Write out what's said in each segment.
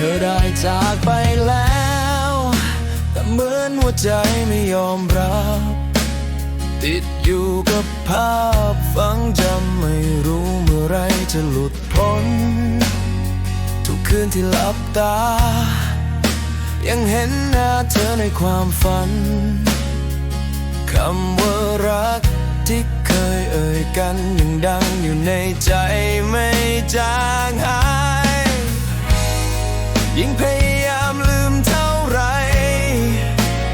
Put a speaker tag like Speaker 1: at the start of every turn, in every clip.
Speaker 1: ธอได้จากไปแล้ว แต่เหมือนหัวใจไม่ยอมรับ ติดอยู่กับภาพฝังจำไม่รู้เมื่อไรจะหลุดพ้น ทุกคืนที่หลับตา ยังเห็นหน้าเธอในความฝันคำว่ารักที่เคยเอ่ยกันยังดังอยู่ในใจไม่จางหาย ยิ่งพยายามลืมเท่าไร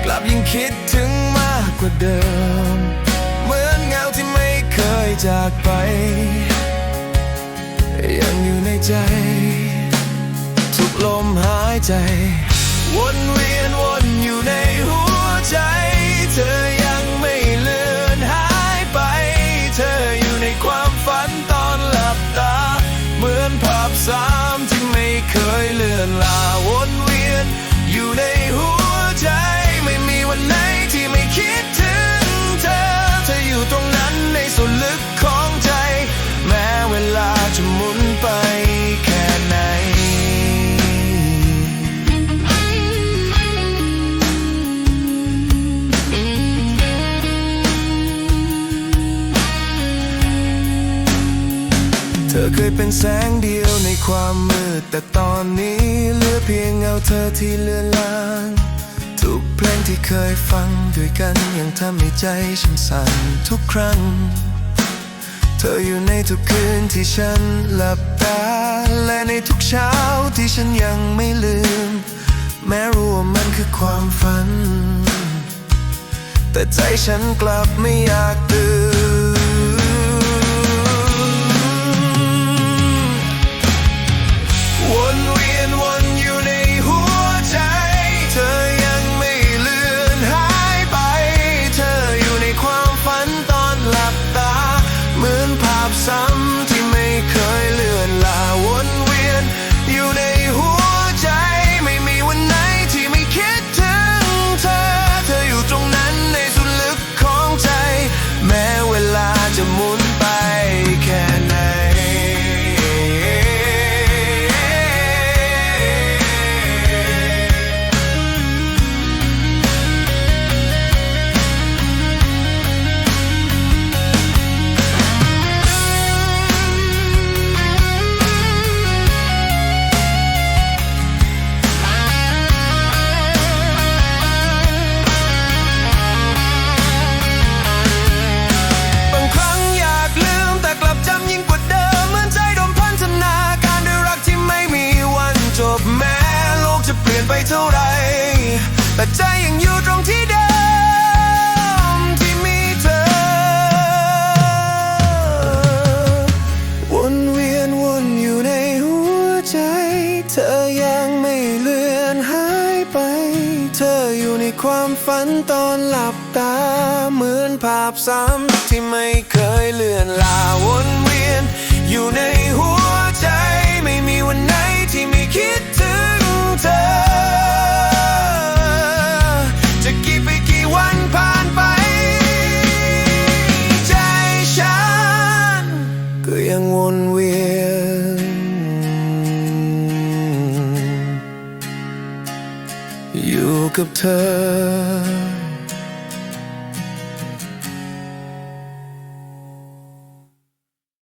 Speaker 1: กลับยิ่งคิดถึงมากกว่าเดิม เหมือนเงาที่ไม่เคยจากไป ยังอยู่ในใจ ทุกลมหายใจ วนเวียนวนอยู่ในหัวใจ เธอยังไม่เลือนหายไป เธออยู่ในความฝันตอนหลับตา เหมือนภาพซ้ำ อเคยเป็นแสงเดียวในความมืด แต่ตอนนี้เหลือเพียงเงาเธอที่เลือนลาง ทุกเพลงที่เคยฟังด้วยกันยังทำให้ใจฉันสั่นทุกครั้ง เธออยู่ในทุกคืนที่ฉันหลับตา และในทุกเช้าที่ฉันยังไม่ลืม แม้รู้ว่ามันคือความฝัน แต่ใจฉันกลับไม่อยากตื่นวน อ ไปเท่าไร แต่ใจยังอยู่ตรงที่เดิมที่มีเธอวนเวียนวนอยู่ในหัวใจเธอยังไม่เลือนหายไปเธออยู่ในความฝันตอนหลับตา เหมือนภาพซ้ำที่ไม่เคยเลือนลาวนเวียนอยู่ใน ยังวนเวียน อยู่กับเธอ